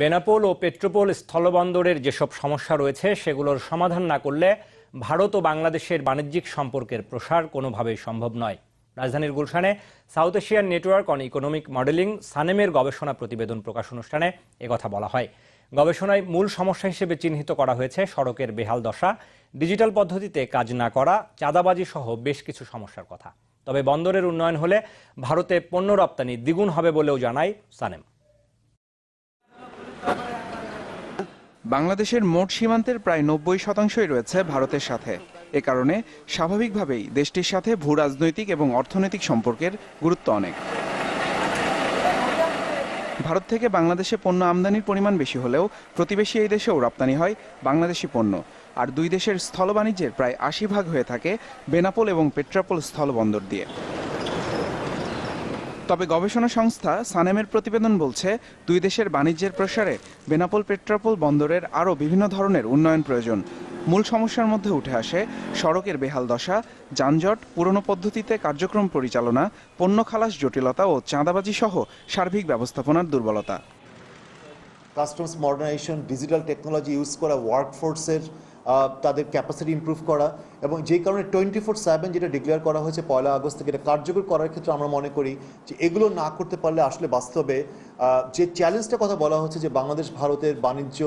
বেনাপোল ও পেট্রোপোল স্থলবন্দরের যেসব সমস্যা রয়েছে, সেগুলোর সমাধান না করলে ভারত ও বাংলাদেশের বাণিজ্যিক সম্পর্কের প্রসার কোনোভাবেই সম্ভব নয়। রাজধানীর গুলশানে South Asian Network on Economic Modelling সানেমের গবেষণা প্রতিবেদন প্রকাশ অনুষ্ঠানে একথা বলা হয়। গবেষণায় মূল সমস্যা হিসেবে চিহ্নিত করা হয়েছে সড়কের বেহাল দশা, ডিজিটাল পদ্ধতিতে কাজ না করা, চাঁদাবাজি সহ বেশ কিছু সমস্যার কথা। তবে বন্দরের উন্নয়ন হলে ভারতে পণ্য রপ্তানি দ্বিগুণ হবে বলেও জানায় সানেম। বাংলাদেশের মোট সীমান্তের প্রায় নব্বই শতাংশই রয়েছে ভারতের সাথে। এ কারণে স্বাভাবিকভাবেই দেশটির সাথে ভূ রাজনৈতিক এবং অর্থনৈতিক সম্পর্কের গুরুত্ব অনেক। ভারত থেকে বাংলাদেশে পণ্য আমদানির পরিমাণ বেশি হলেও প্রতিবেশী এই দেশেও রপ্তানি হয় বাংলাদেশি পণ্য। আর দুই দেশের স্থল বাণিজ্যের প্রায় আশি ভাগ হয়ে থাকে বেনাপোল এবং পেট্রাপোল স্থল বন্দর দিয়ে। তবে গবেষণা সংস্থা সানেমের প্রতিবেদন বলছে, দুই দেশের বাণিজ্যের প্রসারে বেনাপোল পেট্রাপোল বন্দরের আরও বিভিন্ন ধরনের উন্নয়ন প্রয়োজন। মূল সমস্যার মধ্যে উঠে আসে সড়কের বেহাল দশা, যানজট, পুরনো পদ্ধতিতে কার্যক্রম পরিচালনা, পণ্য খালাস জটিলতা ও চাঁদাবাজি সহ সার্বিক ব্যবস্থাপনার দুর্বলতা। Customs modernisation digital technology use করা ওয়ার্কফোর্সের তাদের ক্যাপাসিটি ইম্প্রুভ করা এবং যেই কারণে টোয়েন্টি ফোর সেভেন যেটা ডিক্লেয়ার করা হয়েছে পয়লা আগস্ট থেকে এটা কার্যকর করার ক্ষেত্রে আমরা মনে করি যে এগুলো না করতে পারলে আসলে বাস্তবে যে চ্যালেঞ্জটার কথা বলা হচ্ছে যে বাংলাদেশ, ভারতের বাণিজ্য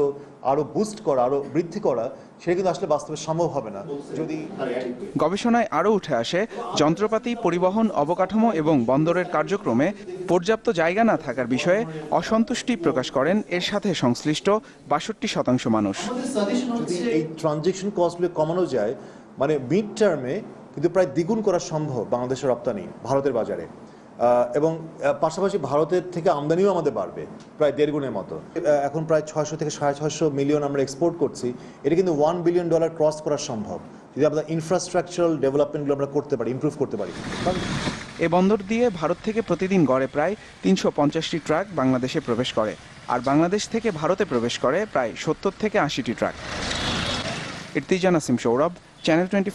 আরও বুস্ট করা আরও বৃদ্ধি করা সেটা কিন্তু আসলে বাস্তবে সম্ভব হবে না। যদি গবেষণায় আরও উঠে আসে যন্ত্রপাতি পরিবহন অবকাঠামো এবং বন্দরের কার্যক্রমে পর্যাপ্ত জায়গা না থাকার বিষয়ে অসন্তুষ্টি প্রকাশ করেন এর সাথে সংশ্লিষ্ট বাষট্টি শতাংশ মানুষ। যদি এই ট্রানজেকশন কস্টগুলো কমানো যায় মানে মিড টার্মে কিন্তু প্রায় দ্বিগুণ করা সম্ভব বাংলাদেশের রপ্তানি ভারতের বাজারে। এবং পাশাপাশি ভারতের থেকে আমদানিও আমাদের বাড়বে, প্রায় দেড় গুণের মতো। এখন প্রায় ছয়শো থেকে সাড়ে ছয়শো মিলিয়ন আমরা এক্সপোর্ট করছি। এটা কিন্তু ওয়ান বিলিয়ন ডলার ক্রস করা সম্ভব। যদি আমরা ইনফ্রাস্ট্রাকচারাল ডেভেলপমেন্টগুলো আমরা করতে পারি ইমপ্রুভ করতে পারি। এ বন্দর দিয়ে ভারত থেকে প্রতিদিন গড়ে প্রায় তিনশো পঞ্চাশটি ট্রাক বাংলাদেশে প্রবেশ করে। আর বাংলাদেশ থেকে ভারতে প্রবেশ করে প্রায় সত্তর থেকে আশিটি truck. Irtijan Asim Sourav channel twenty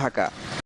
Dhaka.